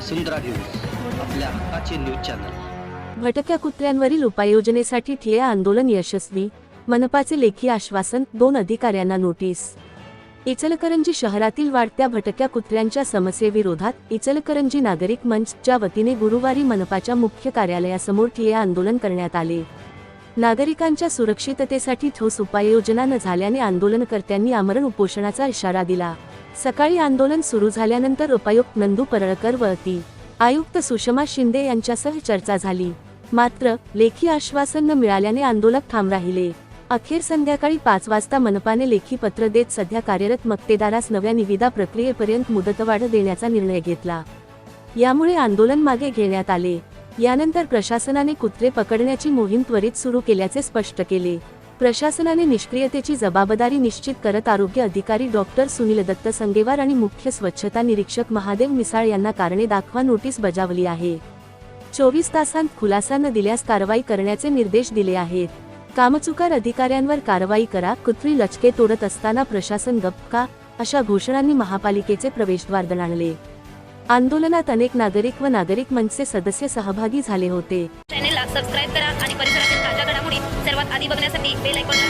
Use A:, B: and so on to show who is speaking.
A: वसुंधरा news आपल्या हक्काचे news channel.
B: भटक्या कुत्र्यांवरील उपाययोजनेसाठी ठिय्या आंदोलन यशस्वी मनपाचे लेखी आश्वासन दोन अधिकाऱ्यांना नोटीस. इचलकरंजी शहरातील वाढत्या भटक्या कुत्र्यांच्या समस्येविरोधात इचलकरंजी नागरिक मंचच्या वतीने गुरुवारी मनपाच्या मुख्य कार्यालयासमोर ठिय्या आंदोलन करण्यात आले. नागरिकांच्या सुरक्षिततेसाठी ठोस उपाययोजना न झाल्याने आंदोलनकर्त्यांनी आमरण उपोषणाचा इशारा दिला. सकाळी आंदोलन सुरू झाल्यानंतर उपायुक्त नंदू परळकर व आयुक्त सुषमा शिंदे यांच्यासह चर्चा झाली. मात्र लेखी आश्वासन न मिळाल्याने आंदोलक ठाम राहिले. अखेर संध्याकाळी पाच वाजता मनपाने लेखी पत्र देत सध्या कार्यरत मक्तेदारास नव्या निविदा प्रक्रियेपर्यंत मुदतवाढ देण्याचा निर्णय घेतला. यामुळे आंदोलन मागे घेण्यात आले. यानंतर प्रशासनाने कुत्रे पकडण्याची मोहीम त्वरित सुरू केल्याचे स्पष्ट केले. प्रशासनाने निष्क्रियतेची जबाबदारी निश्चित करत आरोग्य अधिकारी डॉक्टर सुनील दत्त संगेवार आणि मुख्य स्वच्छता निरीक्षक महादेव मिसाळ यांना कारणे दाखवा नोटीस बजावली आहे. चोवीस तासांत खुलासा न दिल्यास कारवाई करण्याचे निर्देश दिले आहेत. कामचुकार अधिकाऱ्यांवर कारवाई करा कुत्री लचके तोडत असताना प्रशासन गप्प का अशा घोषणांनी महापालिकेचे प्रवेशद्वार दणाणले. आंदोलनात अनेक नागरिक व नागरिक मंचचे सदस्य सहभागी झाले होते.
C: चॅनेलला सबस्क्राईब करा आणि परिसरातील ताज्या घडामोडी Di ba na sa tape, like, wala